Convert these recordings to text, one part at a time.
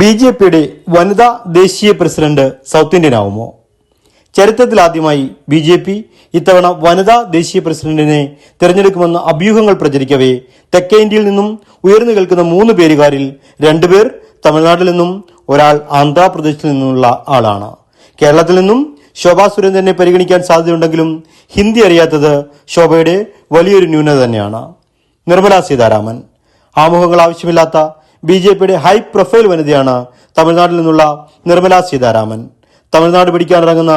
B J പിയുടെ വനിതാ ദേശീയ പ്രസിഡന്റ് സൗത്ത് ഇന്ത്യനാവുമോ? ചരിത്രത്തിലാദ്യമായി ബി ജെ പി ഇത്തവണ വനിതാ ദേശീയ പ്രസിഡന്റിനെ തിരഞ്ഞെടുക്കുമെന്ന അഭ്യൂഹങ്ങൾ പ്രചരിക്കവേ തെക്കേ ഇന്ത്യയിൽ നിന്നും ഉയർന്നു കേൾക്കുന്ന മൂന്ന് പേരുകാരിൽ രണ്ടുപേർ തമിഴ്നാട്ടിൽ നിന്നും ഒരാൾ ആന്ധ്രാപ്രദേശിൽ നിന്നുള്ള ആളാണ്. കേരളത്തിൽ നിന്നും ശോഭാ സുരേന്ദ്രനെ പരിഗണിക്കാൻ സാധ്യതയുണ്ടെങ്കിലും ഹിന്ദി അറിയാത്തത് ശോഭയുടെ വലിയൊരു ന്യൂനത തന്നെയാണ്. നിർമ്മലാ സീതാരാമൻ. ആമുഖങ്ങൾ ആവശ്യമില്ലാത്ത ബി ജെ പിയുടെ ഹൈ പ്രൊഫൈൽ വനിതയാണ് തമിഴ്നാട്ടിൽ നിന്നുള്ള നിർമ്മല സീതാരാമൻ. തമിഴ്നാട് പിടിക്കാനിറങ്ങുന്ന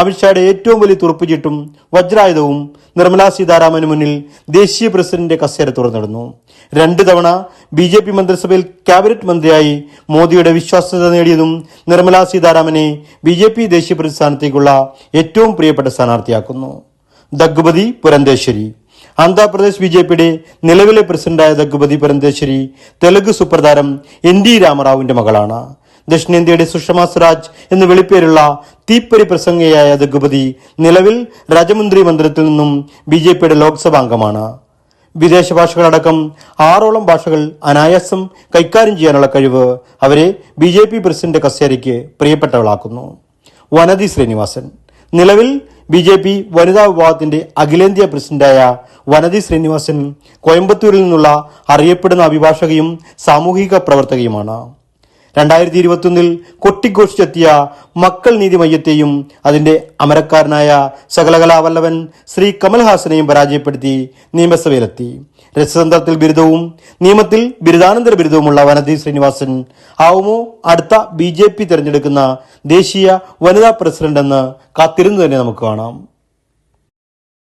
അമിത്ഷായുടെ ഏറ്റവും വലിയ തുറപ്പുചീട്ടും വജ്രായുധവും നിർമ്മല സീതാരാമന് മുന്നിൽ ദേശീയ പ്രസിഡന്റിന്റെ കസേര തുറന്നിടുന്നു. രണ്ട് തവണ ബി ജെ പി മന്ത്രിസഭയിൽ ക്യാബിനറ്റ് മന്ത്രിയായി മോദിയുടെ വിശ്വാസ്യത നേടിയതും നിർമ്മല സീതാരാമനെ ബി ജെ പി ദേശീയ പ്രസ്ഥാനത്തേക്കുള്ള ഏറ്റവും പ്രിയപ്പെട്ട സ്ഥാനാർത്ഥിയാക്കുന്നു. ദഗ്ഗുപതി പുരന്തേശ്വരി. ആന്ധ്രാപ്രദേശ് ബി ജെ പിയുടെ നിലവിലെ പ്രസിഡന്റായ ദഗ്ഗുപതി പരന്തേശ്വരി തെലുങ്ക് സുപ്രധാരം എൻ ഡി രാമറാവുവിന്റെ മകളാണ്. ദക്ഷിണേന്ത്യയുടെ സുഷമ സ്വരാജ് എന്ന് വിളിപ്പേരുള്ള തീപ്പരി പ്രസംഗയായ ദഗ്ഗുപതി നിലവിൽ രാജമന്ത്രി മന്ദിരത്തിൽ നിന്നും ബി ജെ പിയുടെ ലോക്സഭാ അംഗമാണ്. വിദേശ ഭാഷകളടക്കം ആറോളം ഭാഷകൾ അനായാസം കൈകാര്യം ചെയ്യാനുള്ള കഴിവ് അവരെ ബി ജെ പി പ്രസിഡന്റ് കസേരയ്ക്ക് പ്രിയപ്പെട്ടവളാക്കുന്നു. വനതി ശ്രീനിവാസൻ നിലവിൽ ബി ജെ പി വനിതാ വിഭാഗത്തിന്റെ അഖിലേന്ത്യാ പ്രസിഡന്റായ വനതി ശ്രീനിവാസൻ കോയമ്പത്തൂരിൽ നിന്നുള്ള അറിയപ്പെടുന്ന അഭിഭാഷകയും സാമൂഹിക പ്രവർത്തകയുമാണ്. രണ്ടായിരത്തി ഇരുപത്തിയൊന്നിൽ കൊട്ടിഘോഷിച്ചെത്തിയ മക്കൾ നീതി മയ്യത്തെയും അതിന്റെ അമരക്കാരനായ സകലകലാവല്ലവൻ ശ്രീ കമൽഹാസനെയും പരാജയപ്പെടുത്തി നിയമസഭയിലെത്തി. രസതന്ത്രത്തിൽ ബിരുദവും നിയമത്തിൽ ബിരുദാനന്തര ബിരുദവുമുള്ള വനതി ശ്രീനിവാസൻ ആവുമോ അടുത്ത ബി ജെ പി തിരഞ്ഞെടുക്കുന്ന ദേശീയ വനിതാ പ്രസിഡന്റ് എന്ന് കാത്തിരുന്നു തന്നെ നമുക്ക് കാണാം.